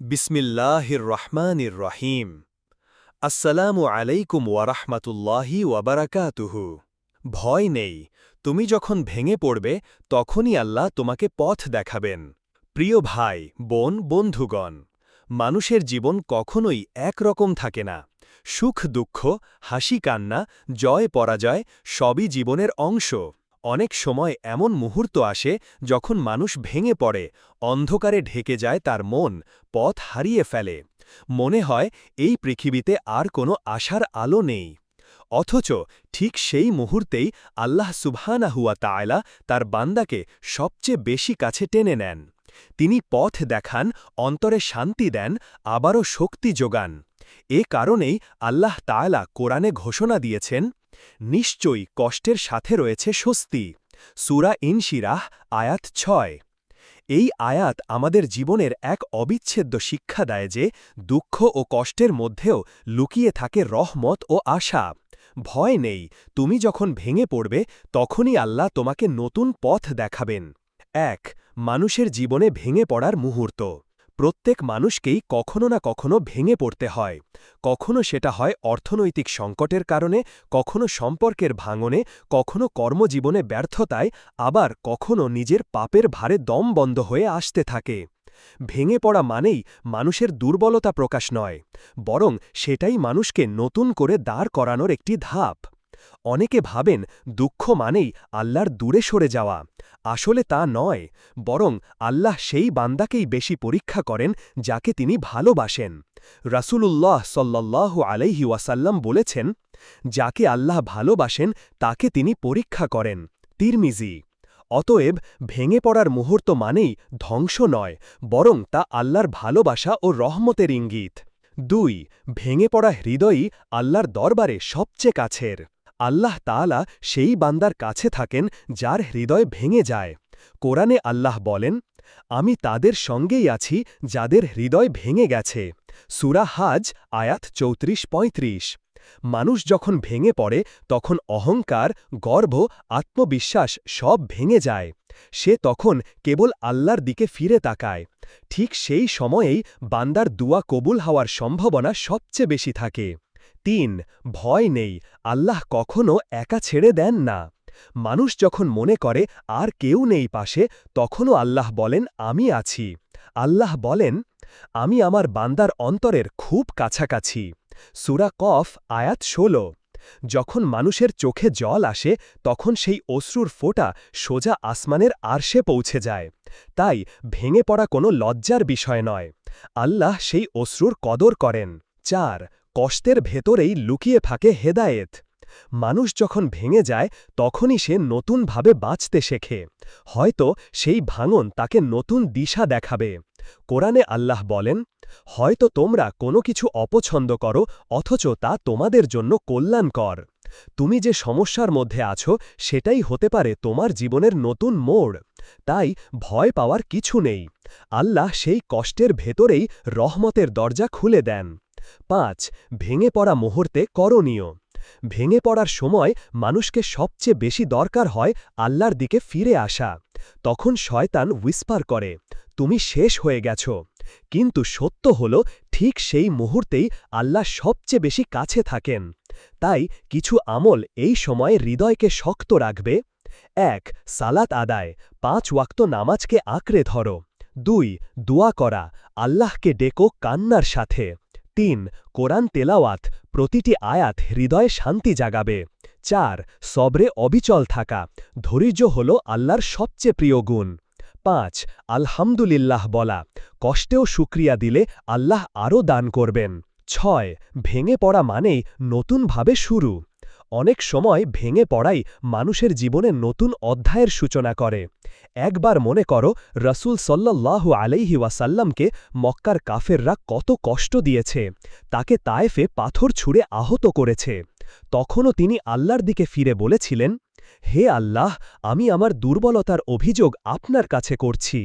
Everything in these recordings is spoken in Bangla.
বিসমিল্লাহির রহমানির রহিম আসসালামু আলাইকুম ওয়ারাহমাতুল্লাহি ওয়াবারাকাতুহু ভয় নেই, তুমি যখন ভেঙে পড়বে, তখনই আল্লাহ তোমাকে পথ দেখাবেন। প্রিয় ভাই, বোন, বন্ধুগণ, মানুষের জীবন কখনোই একরকম থাকে না। সুখ দুঃখ, হাসি কান্না, জয় পরাজয়, সবই জীবনের অংশ। অনেক সময় এমন মুহূর্ত আসে যখন মানুষ ভেঙে পড়ে, অন্ধকারে ঢেকে যায় তার মন, পথ হারিয়ে ফেলে। মনে হয় এই পৃথিবীতে আর কোনো আশার আলো নেই। অথচ ঠিক সেই মুহূর্তেই আল্লাহ সুবহানাহুয়া তায়লা তার বান্দাকে সবচেয়ে বেশি কাছে টেনে নেন। তিনি পথ দেখান, অন্তরে শান্তি দেন, আবারও শক্তি যোগান। এ কারণেই আল্লাহ তায়লা কোরআনে ঘোষণা দিয়েছেন নিশ্চয়ই কষ্টের সাথে রয়েছে স্বস্তি। সুরা ইনশিরাহ, আয়াত ছয়। এই আয়াত আমাদের জীবনের এক অবিচ্ছেদ্য শিক্ষা দেয় যে দুঃখ ও কষ্টের মধ্যেও লুকিয়ে থাকে রহমত ও আশা। ভয় নেই, তুমি যখন ভেঙে পড়বে, তখনই আল্লাহ তোমাকে নতুন পথ দেখাবেন। এক, মানুষের জীবনে ভেঙে পড়ার মুহূর্ত। প্রত্যেক মানুষকেই কখনো না কখনো ভেঙে পড়তে হয়। কখনো সেটা হয় অর্থনৈতিক সংকটের কারণে, কখনো সম্পর্কের ভাঙনে, কখনো কর্মজীবনে ব্যর্থতায়, আবার কখনো নিজের পাপের ভারে দম বন্ধ হয়ে আসতে থাকে। ভেঙে পড়া মানেই মানুষের দুর্বলতা প্রকাশ নয়, বরং সেটাই মানুষকে নতুন করে দাঁড় করানোর একটি ধাপ। অনেকে ভাবেন দুঃখ মানেই আল্লাহর দূরে সরে যাওয়া। আসলে তা নয়, বরং আল্লাহ সেই বান্দাকেই বেশি পরীক্ষা করেন যাকে তিনি ভালোবাসেন। রাসূলুল্লাহ সল্লাল্লাহু আলাইহি ওয়াসাল্লাম বলেছেন, যাকে আল্লাহ ভালোবাসেন, তাকে তিনি পরীক্ষা করেন। তিরমিজি, অতএব ভেঙে পড়ার মুহূর্ত মানেই ধ্বংস নয়, বরং তা আল্লাহর ভালোবাসা ও রহমতের ইঙ্গিত। দুই, ভেঙে পড়া হৃদয়ই আল্লাহর দরবারে সবচেয়ে কাছের। আল্লাহ তাআলা সেই বান্দার কাছে থাকেন যার হৃদয় ভেঙে যায়। কোরআনে আল্লাহ বলেন, আমি তাদের সঙ্গেই আছি যাদের হৃদয় ভেঙে গেছে। সুরা হাজ, আয়াত চৌত্রিশ পঁয়ত্রিশ। মানুষ যখন ভেঙে পড়ে, তখন অহংকার, গর্ব, আত্মবিশ্বাস সব ভেঙে যায়। সে তখন কেবল আল্লাহর দিকে ফিরে তাকায়। ঠিক সেই সময়েই বান্দার দুয়া কবুল হওয়ার সম্ভাবনা সবচেয়ে বেশি থাকে। তিন, ভয় নেই, আল্লাহ কখনো একা ছেড়ে দেন না। মানুষ যখন মনে করে, আর কেউ নেই পাশে, তখনও আল্লাহ বলেন, আমি আছি। আল্লাহ বলেন, আমি আমার বান্দার অন্তরের খুব কাছাকাছি। সুরা কফ, আয়াত ষোলো। যখন মানুষের চোখে জল আসে, তখন সেই অশ্রুর ফোঁটা সোজা আসমানের আরশে পৌঁছে যায়। তাই ভেঙে পড়া কোনো লজ্জার বিষয় নয়। আল্লাহ সেই অশ্রুর কদর করেন। চার কষ্টের ভেতরেই লুকিয়ে থাকে হেদায়েত। মানুষ যখন ভেঙে যায়, তখনই সে নতুনভাবে বাঁচতে শেখে। হয়তো সেই ভাঙন তাকে নতুন দিশা দেখাবে। কোরআনে আল্লাহ বলেন, হয়তো তোমরা কোনো কিছু অপছন্দ করো, অথচ তা তোমাদের জন্য কল্যাণকর। তুমি যে সমস্যার মধ্যে আছো, সেটাই হতে পারে তোমার জীবনের নতুন মোড়। তাই ভয় পাওয়ার কিছু নেই। আল্লাহ সেই কষ্টের ভেতরেই রহমতের দরজা খুলে দেন। পাঁচ, ভেঙে পড়া মুহূর্তে করণীয়। ভেঙে পড়ার সময় মানুষকে সবচেয়ে বেশি দরকার হয় আল্লাহর দিকে ফিরে আসা। তখন শয়তান উইস্পার করে, তুমি শেষ হয়ে গেছ। কিন্তু সত্য হল, ঠিক সেই মুহূর্তেই আল্লাহ সবচেয়ে বেশি কাছে থাকেন। তাই কিছু আমল এই সময়ে হৃদয়কে শক্ত রাখবে। এক, সালাত আদায়। পাঁচ, ওয়াক্ত নামাজকে আঁকড়ে ধরো। দুই, দোয়া করা। আল্লাহকে ডেকো কান্নার সাথে। তিন, কোরআন তেলাওয়াত, প্রতিটি আয়াত হৃদয়ে শান্তি জাগাবে। চার, সবরে অবিচল থাকা, ধৈর্য হল আল্লাহর সবচেয়ে প্রিয় গুণ। পাঁচ, আলহামদুলিল্লাহ বলা, কষ্টেও সুক্রিয়া দিলে আল্লাহ আরও দান করবেন। ছয়, ভেঙে পড়া মানেই নতুনভাবে শুরু। অনেক সময় ভেঙে পড়াই মানুষের জীবনে নতুন অধ্যায়ের সূচনা করে। একবার মনে করো, রসুল সল্লাল্লাহু আলাইহি ওয়াসাল্লামকে মক্কার কাফেররা কত কষ্ট দিয়েছে, তাকে তায়েফে পাথর ছুঁড়ে আহত করেছে। তখনও তিনি আল্লাহর দিকে ফিরে বলেছিলেন, হে আল্লাহ, আমি আমার দুর্বলতার অভিযোগ আপনার কাছে করছি।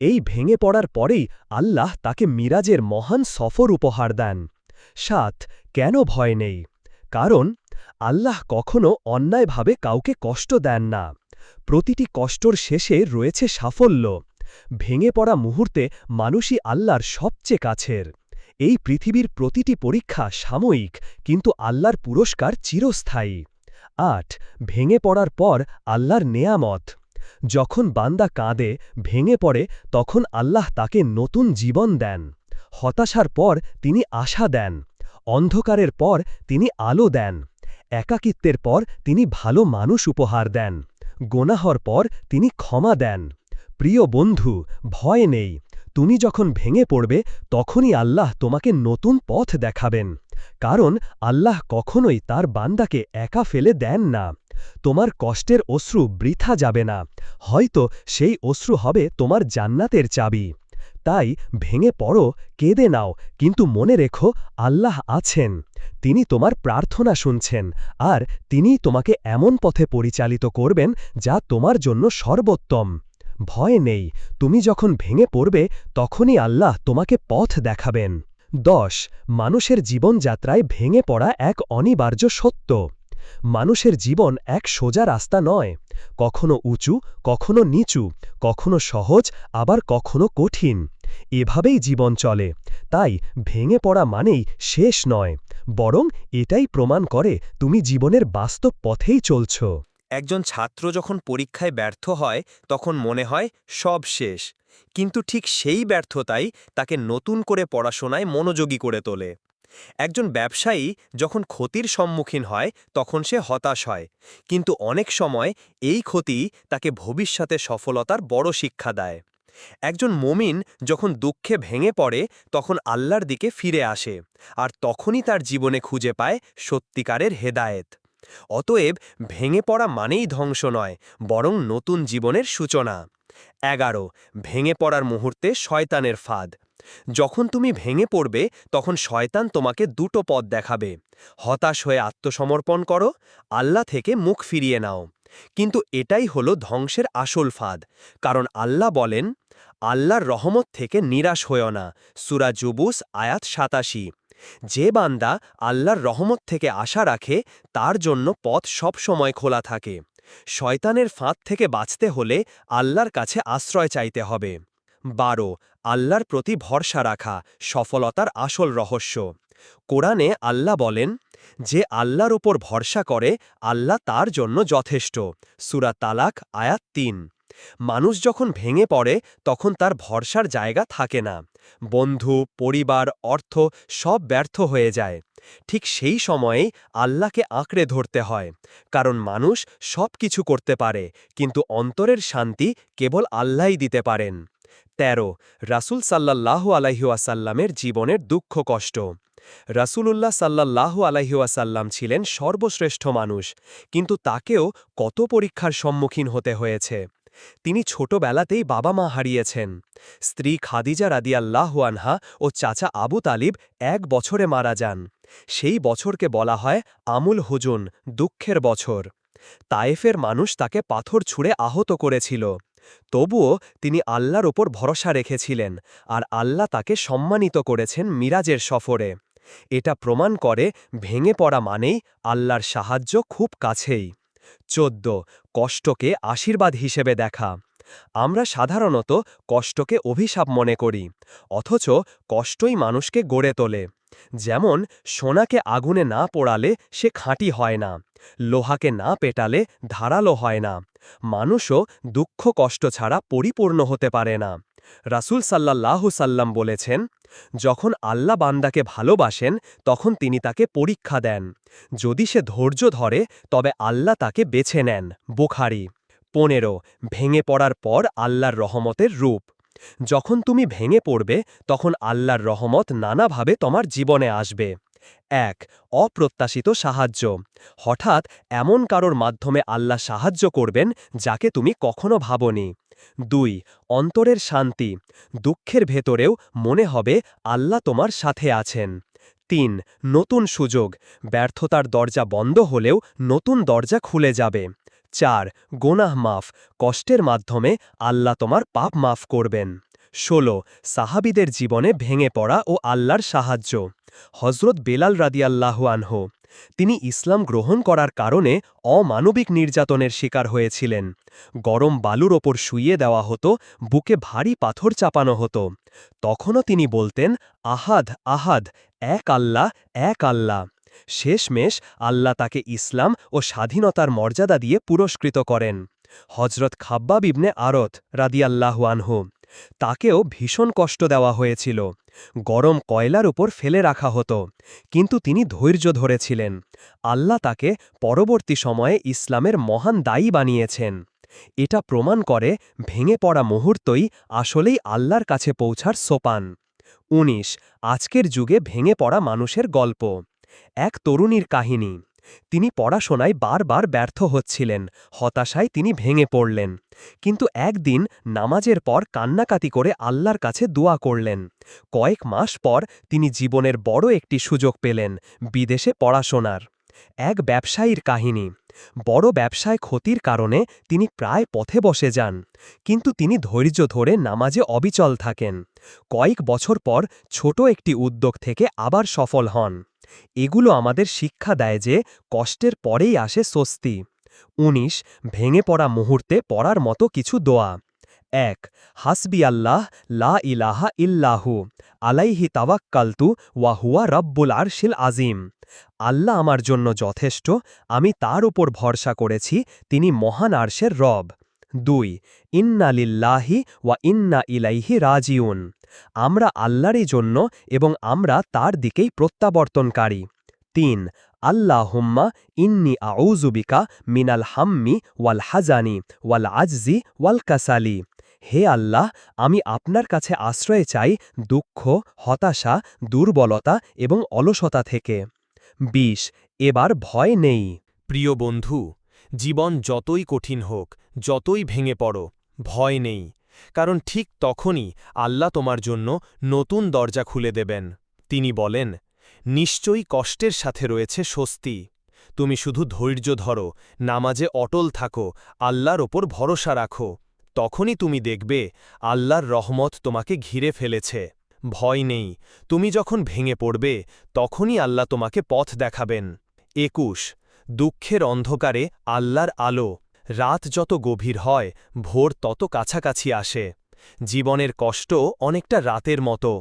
এই ভেঙে পড়ার পরেই আল্লাহ তাকে মিরাজের মহান সফর উপহার দেন। সাত, কেন ভয় নেই? কারণ, আল্লাহ কখনো অন্যায়ভাবে কাউকে কষ্ট দেন না। প্রতিটি কষ্টর শেষে রয়েছে সাফল্য। ভেঙে পড়া মুহূর্তে মানুষই আল্লাহর সবচেয়ে কাছের। এই পৃথিবীর প্রতিটি পরীক্ষা সাময়িক, কিন্তু আল্লাহর পুরস্কার চিরস্থায়ী। আট, ভেঙে পড়ার পর আল্লাহর নেয়ামত। যখন বান্দা কাঁদে, ভেঙে পড়ে, তখন আল্লাহ তাকে নতুন জীবন দেন। হতাশার পর তিনি আশা দেন। অন্ধকারের পর তিনি আলো দেন। একাকিত্বের পর তিনি ভালো মানুষ উপহার দেন। গোনাহর পর তিনি ক্ষমা দেন। প্রিয় বন্ধু, ভয় নেই। তুমি যখন ভেঙে পড়বে, তখনই আল্লাহ তোমাকে নতুন পথ দেখাবেন। কারণ আল্লাহ কখনোই তার বান্দাকে একা ফেলে দেন না। তোমার কষ্টের অশ্রু বৃথা যাবে না। হয়তো সেই অশ্রু হবে তোমার জান্নাতের চাবি। তাই ভেঙে পড়ো, কেঁদে নাও, কিন্তু মনে রেখো আল্লাহ আছেন, তিনি তোমার প্রার্থনা শুনছেন, আর তিনিই তোমাকে এমন পথে পরিচালিত করবেন যা তোমার জন্য সর্বোত্তম। ভয় নেই, তুমি যখন ভেঙে পড়বে, তখনই আল্লাহ তোমাকে পথ দেখাবেন। দশ, মানুষের জীবনযাত্রায় ভেঙে পড়া এক অনিবার্য সত্য। মানুষের জীবন এক সোজা রাস্তা নয়, কখনো উঁচু, কখনো নিচু, কখনো সহজ, আবার কখনো কঠিন। এভাবেই জীবন চলে। তাই ভেঙে পড়া মানেই শেষ নয়, বরং এটাই প্রমাণ করে তুমি জীবনের বাস্তব পথেই চলছ। একজন ছাত্র যখন পরীক্ষায় ব্যর্থ হয়, তখন মনে হয় সব শেষ। কিন্তু ঠিক সেই ব্যর্থতাই তাকে নতুন করে পড়াশোনায় মনোযোগী করে তোলে। একজন ব্যবসায়ী যখন ক্ষতির সম্মুখীন হয়, তখন সে হতাশ হয়। কিন্তু অনেক সময় এই ক্ষতি তাকে ভবিষ্যতে সফলতার বড় শিক্ষা দেয়। একজন মমিন যখন দুঃখে ভেঙে পড়ে, তখন আল্লাহর দিকে ফিরে আসে আর তখনই তার জীবনে খুঁজে পায় সত্যিকারের হেদায়েত। অতএব ভেঙে পড়া মানেই ধ্বংস নয়, বরং নতুন জীবনের সূচনা। এগারো, ভেঙে পড়ার মুহূর্তে শয়তানের ফাঁদ। যখন তুমি ভেঙে পড়বে, তখন শয়তান তোমাকে দুটো পথ দেখাবে। হতাশ হয়ে আত্মসমর্পণ করো, আল্লাহ থেকে মুখ ফিরিয়ে নাও। কিন্তু এটাই হলো ধ্বংসের আসল ফাঁদ, কারণ আল্লাহ বলেন আল্লাহর রহমত থেকে নিরাশ হয়েও না। সুরা জুবুস, আয়াত সাতাশি। যে বান্দা আল্লাহর রহমত থেকে আশা রাখে, তার জন্য পথ সব সময় খোলা থাকে। শয়তানের ফাঁদ থেকে বাঁচতে হলে আল্লাহর কাছে আশ্রয় চাইতে হবে। বারো, আল্লাহর প্রতি ভরসা রাখা, সফলতার আসল রহস্য। কোরআনে আল্লাহ বলেন, যে আল্লাহর ওপর ভরসা করে, আল্লাহ তার জন্য যথেষ্ট। সুরা তালাক, আয়াত তিন। মানুষ যখন ভেঙে পড়ে, তখন তার ভরসার জায়গা থাকে না। বন্ধু, পরিবার, অর্থ সব ব্যর্থ হয়ে যায়। ঠিক সেই সময়েই আল্লাহকে আঁকড়ে ধরতে হয়। কারণ মানুষ সব কিছু করতে পারে, কিন্তু অন্তরের শান্তি কেবল আল্লাহই দিতে পারেন। তেরো, রাসুল সাল্লাল্লাহু আলাইহুয়াসাল্লামের জীবনের দুঃখ, কষ্ট। রাসূলুল্লাহ সাল্লাল্লাহু আলাইহুয়াসাল্লাম ছিলেন সর্বশ্রেষ্ঠ মানুষ, কিন্তু তাকেও কত পরীক্ষার সম্মুখীন হতে হয়েছে? তিনি ছোটবেলাতেই বাবা মা হারিয়েছেন। স্ত্রী খাদিজা রাদিয়াল্লাহু আনহা ও চাচা আবু তালিব এক বছরে মারা যান। সেই বছরকে বলা হয় আমুল হুজুন, দুঃখের বছর। তায়েফের মানুষ তাকে পাথর ছুঁড়ে আহত করেছিল। তবুও তিনি আল্লাহর ওপর ভরসা রেখেছিলেন আর আল্লাহ তাকে সম্মানিত করেছেন মিরাজের সফরে। এটা প্রমাণ করে ভেঙে পড়া মানেই আল্লাহর সাহায্য খুব কাছেই। চোদ্দ, কষ্টকে আশীর্বাদ হিসেবে দেখা। আমরা সাধারণত কষ্টকে অভিশাপ মনে করি, অথচ কষ্টই মানুষকে গড়ে তোলে। যেমন, সোনাকে আগুনে না পোড়ালে সে খাঁটি হয় না, লোহাকে না পেটালে ধারালো হয় না, মানুষও দুঃখ কষ্ট ছাড়া পরিপূর্ণ হতে পারে না। রাসুল সাল্লাল্লাহু সাল্লাম বলেছেন যখন আল্লাহ বান্দাকে ভালোবাসেন, তখন তিনি তাকে পরীক্ষা দেন। যদি সে ধৈর্য ধরে, তবে আল্লাহ তাকে বেছে নেন। বুখারি, পনেরো, ভেঙে পড়ার পর আল্লাহর রহমতের রূপ। যখন তুমি ভেঙে পড়বে, তখন আল্লাহর রহমত নানাভাবে তোমার জীবনে আসবে। এক, অপ্রত্যাশিত সাহায্য। হঠাৎ এমন কারোর মাধ্যমে আল্লাহ সাহায্য করবেন, যাকে তুমি কখনো ভাবনি। দুই, অন্তরের শান্তি, দুঃখের ভেতরেও মনে হবে আল্লাহ তোমার সাথে আছেন। তিন, নতুন সুযোগ, ব্যর্থতার দরজা বন্ধ হলেও নতুন দরজা খুলে যাবে। চার, গোনাহ মাফ, কষ্টের মাধ্যমে আল্লাহ তোমার পাপ মাফ করবেন। ষোলো, সাহাবিদের জীবনে ভেঙে পড়া ও আল্লাহর সাহায্য। হজরত বেলাল রাদিয়াল্লাহু আনহু তিনি ইসলাম গ্রহণ করার কারণে অমানবিক নির্যাতনের শিকার হয়েছিলেন। গরম বালুর ওপর শুইয়ে দেওয়া হতো, বুকে ভারী পাথর চাপানো হতো। তখনও তিনি বলতেন, আহাদ আহাদ, এক আল্লাহ এক আল্লাহ। শেষমেশ আল্লাহ তাকে ইসলাম ও স্বাধীনতার মর্যাদা দিয়ে পুরস্কৃত করেন। হজরত খাব্বাব ইবনে আরত রাদিয়াল্লাহু আনহু তাকেও ভীষণ কষ্ট দেওয়া হয়েছিল। গরম কয়লার উপর ফেলে রাখা হতো, কিন্তু তিনি ধৈর্য ধরেছিলেন। আল্লাহ তাকে পরবর্তী সময়ে ইসলামের মহান দায়ী বানিয়েছেন। এটা প্রমাণ করে ভেঙে পড়া মুহূর্তই আসলেই আল্লাহর কাছে পৌঁছার সোপান। ১৯ আজকের যুগে ভেঙে পড়া মানুষের গল্প। এক তরুণীর কাহিনী। তিনি পড়াশোনায় বারবার ব্যর্থ হচ্ছিলেন, হতাশায় তিনি ভেঙে পড়লেন। কিন্তু একদিন নামাজের পর কান্নাকাতি করে আল্লাহর কাছে দোয়া করলেন। কয়েক মাস পর তিনি জীবনের বড় একটি সুযোগ পেলেন, বিদেশে পড়াশোনার। এক ব্যবসায়ীর কাহিনী। বড় ব্যবসায় ক্ষতির কারণে তিনি প্রায় পথে বসে যান, কিন্তু তিনি ধৈর্য ধরে নামাজে অবিচল থাকেন। কয়েক বছর পর ছোট একটি উদ্যোগ থেকে আবার সফল হন। এগুলো আমাদের শিক্ষা দেয় যে কষ্টের পরেই আসে স্বস্তি। ১৯ ভেঙে পড়া মুহূর্তে পড়ার মতো কিছু দোয়া। এক, হাসবি আল্লাহ, লা ইলাহা ইল্লাহু, আলাইহি তাওয়াক্কালতু ওয়াহুয়া রব্বুল আরশিল আজিম আল্লাহ আমার জন্য যথেষ্ট, আমি তার উপর ভরসা করেছি, তিনি মহান আরশের রব। দুই, ইন্না লিল্লাহি ওয়া ইন্না ইলাইহি রাজিউন। আমরা আল্লাহরই জন্য এবং আমরা তার দিকেই প্রত্যাবর্তনকারী। তিন আল্লাহ হুম্মা ইন্নি আউজুবিকা মিনাল হাম্মি ওয়াল হাজানি ওয়াল আজজি ওয়াল কাসালি। হে আল্লাহ, আমি আপনার কাছে আশ্রয় চাই দুঃখ, হতাশা, দুর্বলতা এবং অলসতা থেকে। ২০ এবার ভয় নেই। প্রিয় বন্ধু জীবন যতই কঠিন হোক, যতই ভেঙে পড়ো, ভয় নেই। কারণ ঠিক তখনই আল্লাহ তোমার জন্য নতুন দরজা খুলে দেবেন। তিনি বলেন, নিশ্চয়ই কষ্টের সাথে রয়েছে স্বস্তি। তুমি শুধু ধৈর্য ধরো, নামাজে অটল থাকো, আল্লাহর ওপর ভরসা রাখো। তখনই তুমি দেখবে আল্লাহর রহমত তোমাকে ঘিরে ফেলেছে। ভয় নেই, তুমি যখন ভেঙে পড়বে, তখনই আল্লাহ তোমাকে পথ দেখাবেন। একুশ দুঃখের অন্ধকারে আল্লাহর আলো, রাত যত গভীর হয়, ভোর তত কাছাকাছি আসে। জীবনের কষ্ট অনেকটা রাতের মতো।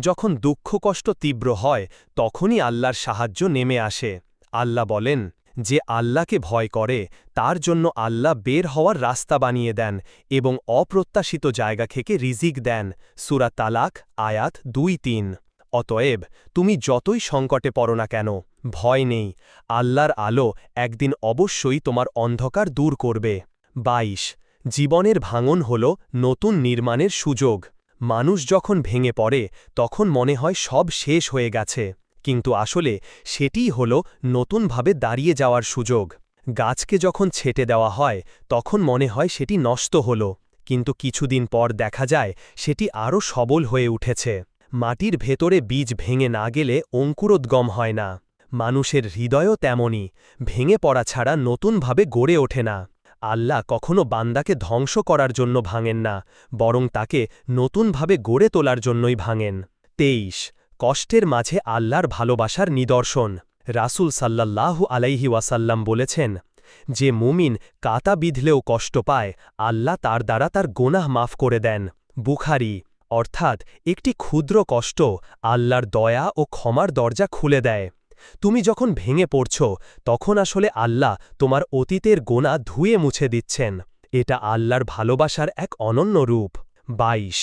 যখন দুঃখ কষ্ট তীব্র হয়, তখনই আল্লাহর সাহায্য নেমে আসে। আল্লাহ বলেন, যে আল্লাহকে ভয় করে, তার জন্য আল্লাহ বের হওয়ার রাস্তা বানিয়ে দেন এবং অপ্রত্যাশিত জায়গা থেকে রিজিক দেন। সুরা তালাক, আয়াত দুই তিন। অতএব তুমি যতই সংকটে পড়ো না কেন, ভয় নেই, আল্লাহর আলো একদিন অবশ্যই তোমার অন্ধকার দূর করবে। ২২ জীবনের ভাঙন হল নতুন নির্মাণের সুযোগ। মানুষ যখন ভেঙে পড়ে, তখন মনে হয় সব শেষ হয়ে গেছে। কিন্তু আসলে সেটিই হল নতুনভাবে দাঁড়িয়ে যাওয়ার সুযোগ। গাছকে যখন ছেটে দেওয়া হয়, তখন মনে হয় সেটি নষ্ট হল। কিন্তু কিছুদিন পর দেখা যায়, সেটি আরও সবল হয়ে উঠেছে। মাটির ভেতরে বীজ ভেঙে না গেলে অঙ্কুরোদ্গম হয় না। মানুষের হৃদয়ও তেমনই, ভেঙে পড়া ছাড়া নতুনভাবে গড়ে ওঠে না। আল্লাহ কখনো বান্দাকে ধ্বংস করার জন্য ভাঙেন না, বরং তাকে নতুনভাবে গড়ে তোলার জন্যই ভাঙেন। তেইশ, কষ্টের মাঝে আল্লাহর ভালোবাসার নিদর্শন। রাসুল সাল্লাল্লাহু আলাইহি ওয়াসাল্লাম বলেছেন, যে মুমিন কাতা বিধলেও কষ্ট পায়, আল্লাহ তার দ্বারা তার গোনাহ মাফ করে দেন। বুখারি অর্থাৎ একটি ক্ষুদ্র কষ্ট আল্লাহর দয়া ও ক্ষমার দরজা খুলে দেয়। তুমি যখন ভেঙে পড়ছ, তখন আসলে আল্লাহ তোমার অতীতের গোনা ধুয়ে মুছে দিচ্ছেন। এটা আল্লাহর ভালোবাসার এক অনন্য রূপ। ২২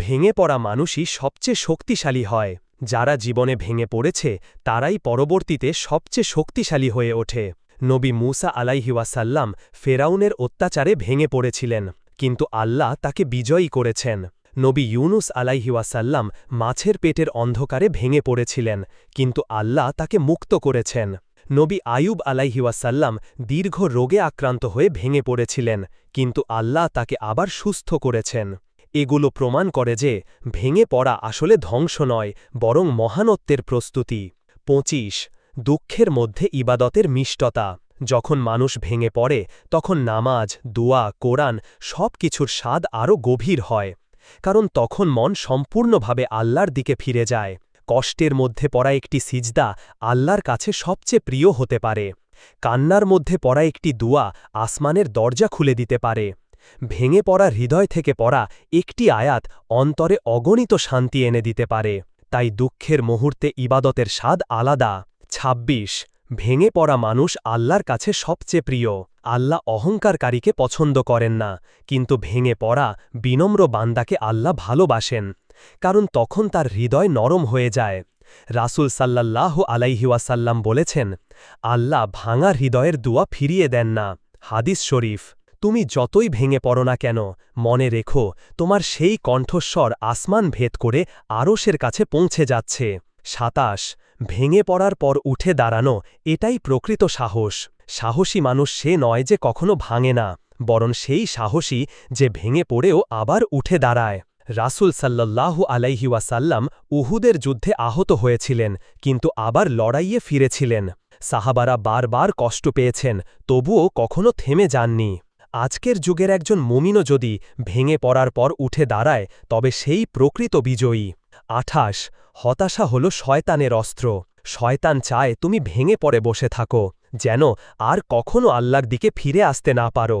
ভেঙে পড়া মানুষই সবচেয়ে শক্তিশালী হয়। যারা জীবনে ভেঙে পড়েছে, তারাই পরবর্তীতে সবচেয়ে শক্তিশালী হয়ে ওঠে। নবী মুসা আলাইহিওয়াসাল্লাম ফেরাউনের অত্যাচারে ভেঙে পড়েছিলেন, কিন্তু আল্লাহ তাকে বিজয়ী করেছেন। নবী ইউনুস আলাইহিওয়াসাল্লাম মাছের পেটের অন্ধকারে ভেঙে পড়েছিলেন, কিন্তু আল্লাহ তাকে মুক্ত করেছেন। নবী আয়ুব আলাইহিওয়াসাল্লাম দীর্ঘ রোগে আক্রান্ত হয়ে ভেঙে পড়েছিলেন, কিন্তু আল্লাহ তাকে আবার সুস্থ করেছেন। এগুলো প্রমাণ করে যে ভেঙে পড়া আসলে ধ্বংস নয়, বরং মহানত্বের প্রস্তুতি। ২৫ দুঃখের মধ্যে ইবাদতের মিষ্টতা। যখন মানুষ ভেঙে পড়ে, তখন নামাজ, দোয়া, কোরআন সব কিছুর স্বাদ আরও গভীর হয়। কারণ তখন মন সম্পূর্ণভাবে আল্লাহর দিকে ফিরে যায়। কষ্টের মধ্যে পড়া একটি সিজদা আল্লাহর কাছে সবচেয়ে প্রিয় হতে পারে। কান্নার মধ্যে পড়া একটি দুয়া আসমানের দরজা খুলে দিতে পারে। ভেঙে পড়া হৃদয় থেকে পড়া একটি আয়াত অন্তরে অগণিত শান্তি এনে দিতে পারে। তাই দুঃখের মুহূর্তে ইবাদতের স্বাদ আলাদা। ২৬ ভেঙে পড়া মানুষ আল্লাহর কাছে সবচেয়ে প্রিয়। আল্লাহ অহংকারকারীকে পছন্দ করেন না, কিন্তু ভেঙে পড়া, বিনম্র বান্দাকে আল্লাহ ভালোবাসেন, কারণ তখন তার হৃদয় নরম হয়ে যায়। রাসুল সাল্লাল্লাহ আলাইহিওয়াসাল্লাম বলেছেন, আল্লাহ ভাঙা হৃদয়ের দুয়া ফিরিয়ে দেন না। হাদিস শরীফ। তুমি যতই ভেঙে পড়ো না কেন, মনে রেখো, তোমার সেই কণ্ঠস্বর আসমান ভেদ করে আরশের কাছে পৌঁছে যাচ্ছে। সাতাশ ভেঙে পড়ার পর উঠে দাঁড়ানো, এটাই প্রকৃত সাহস। সাহসী মানুষ সে নয় যে কখনো ভাঙে না, বরং সেই সাহসী যে ভেঙে পড়েও আবার উঠে দাঁড়ায়। রাসুল সাল্লাল্লাহু আলাইহিওয়াসাল্লাম উহুদের যুদ্ধে আহত হয়েছিলেন, কিন্তু আবার লড়াইয়ে ফিরেছিলেন। সাহাবারা বারবার কষ্ট পেয়েছেন, তবুও কখনো থেমে যাননি। আজকের যুগের একজন মুমিনও যদি ভেঙে পড়ার পর উঠে দাঁড়ায়, তবে সেই প্রকৃত বিজয়ী। আঠাশ, হতাশা হল শয়তানের অস্ত্র। শয়তান চায় তুমি ভেঙে পড়ে বসে থাকো, যেন আর কখনো আল্লাহর দিকে ফিরে আসতে না পারো।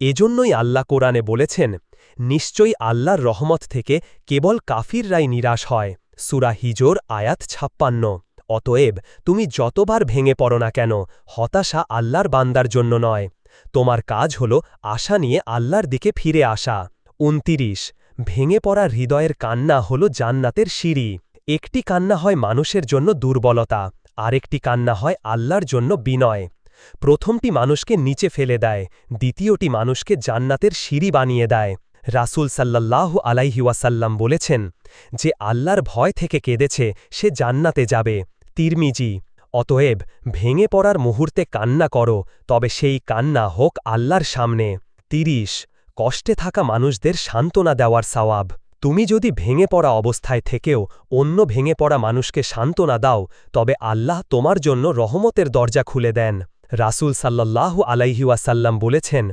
এজন্যই আল্লাহ কোরআনে বলেছেন, নিশ্চয়ই আল্লাহর রহমত থেকে কেবল কাফিররাই নিরাশ হয়। সুরা হিজোর, আয়াত ছাপ্পান্ন। অতএব তুমি যতবার ভেঙে পড়ো না কেন, হতাশা আল্লাহর বান্দার জন্য নয়। তোমার কাজ হল আশা নিয়ে আল্লাহর দিকে ফিরে আসা। উনতিরিশ ভেঙে পড়া হৃদয়ের কান্না হল জান্নাতের সিঁড়ি। একটি কান্না হয় মানুষের জন্য দুর্বলতা, আরেকটি কান্না হয় আল্লাহর জন্য বিনয়। প্রথমটি মানুষকে নিচে ফেলে দেয়, দ্বিতীয়টি মানুষকে জান্নাতের সিঁড়ি বানিয়ে দেয়। রাসুল সাল্লাল্লাহ আলাইহিওয়াসাল্লাম বলেছেন, যে আল্লাহর ভয় থেকে কেঁদেছে, সে জান্নাতে যাবে। তিরমিজি, অতএব ভেঙে পড়ার মুহূর্তে কান্না করো, তবে সেই কান্না হোক আল্লাহর সামনে। তিরিশ কষ্টে থাকা মানুষদের সান্ত্বনা দেওয়ার সওয়াব। তুমি যদি ভেঙে পড়া অবস্থায় থেকেও অন্য ভেঙে পড়া মানুষকে সান্ত্বনা দাও, তবে আল্লাহ তোমার জন্য রহমতের দরজা খুলে দেন। রাসুল সাল্লাল্লাহু আলাইহিওয়াসাল্লাম বলেছেন,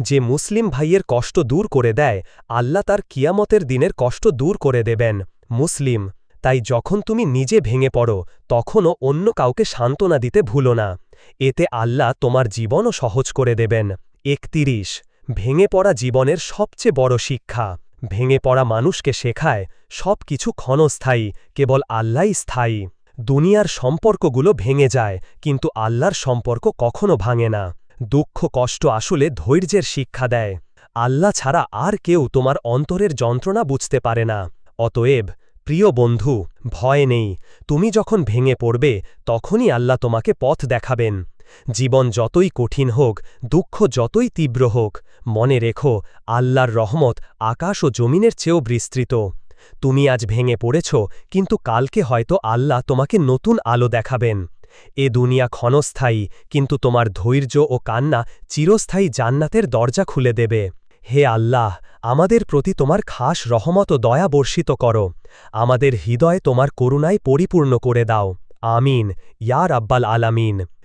যে মুসলিম ভাইয়ের কষ্ট দূর করে দেয়, আল্লাহ তার কিয়ামতের দিনের কষ্ট দূর করে দেবেন। মুসলিম, তাই যখন তুমি নিজে ভেঙে পড়ো, তখনও অন্য কাউকে সান্ত্বনা দিতে ভুলো না। এতে আল্লাহ তোমার জীবনও সহজ করে দেবেন। একতিরিশ ভেঙে পড়া জীবনের সবচেয়ে বড় শিক্ষা। ভেঙে পড়া মানুষকে শেখায় সব কিছু ক্ষণস্থায়ী, কেবল আল্লাহ স্থায়ী। দুনিয়ার সম্পর্কগুলো ভেঙে যায়, কিন্তু আল্লাহর সম্পর্ক কখনো ভাঙে না। দুঃখ, কষ্ট আসলে ধৈর্যের শিক্ষা দেয়। আল্লাহ ছাড়া আর কেউ তোমার অন্তরের যন্ত্রণা বুঝতে পারে না। অতএব, প্রিয় বন্ধু, ভয় নেই। তুমি যখন ভেঙে পড়বে, তখনই আল্লাহ তোমাকে পথ দেখাবেন। জীবন যতই কঠিন হোক, দুঃখ যতই তীব্র হোক, মনে রেখো, আল্লাহর রহমত আকাশ ও জমিনের চেয়েও বিস্তৃত। তুমি আজ ভেঙে পড়েছ, কিন্তু কালকে হয়তো আল্লাহ তোমাকে নতুন আলো দেখাবেন। এ দুনিয়া ক্ষণস্থায়ী, কিন্তু তোমার ধৈর্য ও কান্না চিরস্থায়ী জান্নাতের দরজা খুলে দেবে। হে আল্লাহ, আমাদের প্রতি তোমার খাস রহমত ও দয়া বর্ষিত করো। আমাদের হৃদয় তোমার করুণায় পরিপূর্ণ করে দাও। আমিন। ইয়ার আব্বাল আলামিন।